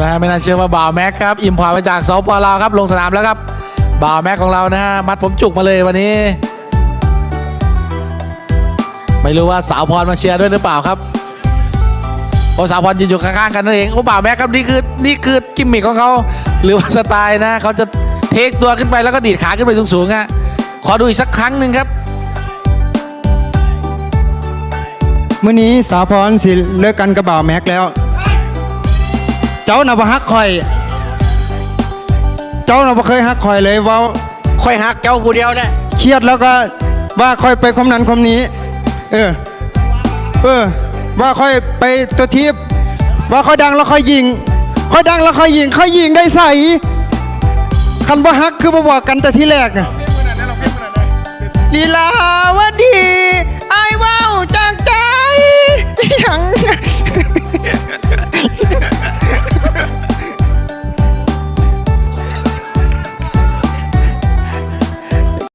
ละฮะไม่น่าเชื่อว่าบ่าวแม็กครับอิมพอร์ตมาจากสปลาวครับลงสนามแล้วครับบ่าวแม็กของเรานะฮะมัดผมจุกมาเลยวันนี้ ไม่รู้ว่าสาวพรมาเชียร์ด้วยหรือเปล่าครับโอสาวพรยืนอยู่ข้างๆกันนั่นเองโอ้บ่าวแม็กครับนี่คือนี่คือกิมมิคของเขาหรือว่าสไตล์นะเขาจะเทคตัวขึ้นไปแล้วก็ดีดขาขึ้นไปสูงๆอะขอดูอีกสักครั้งหนึ่งครับมื้อนี้สาวพรสิเลิกกันกับบ่าวแม็กแล้ว เจ้าน่ะบ่ฮักคอย เจ้าน่ะบ่เคยฮักคอยเลยเว่าค่อยหักเจ้าผู้เดียวแหละเครียดแล้วก็ว่าค่อยไปคมนั้นคมนี้ เออ เออ ว่าค่อยไปตัวทิพย์ว่าค่อยดังแล้วค่อยยิงค่อยดังแล้วค่อยยิงค่อยยิงได้ใส่คันบ่ฮักคือบ่บอกกันแต่ที่แรกอะลีลาว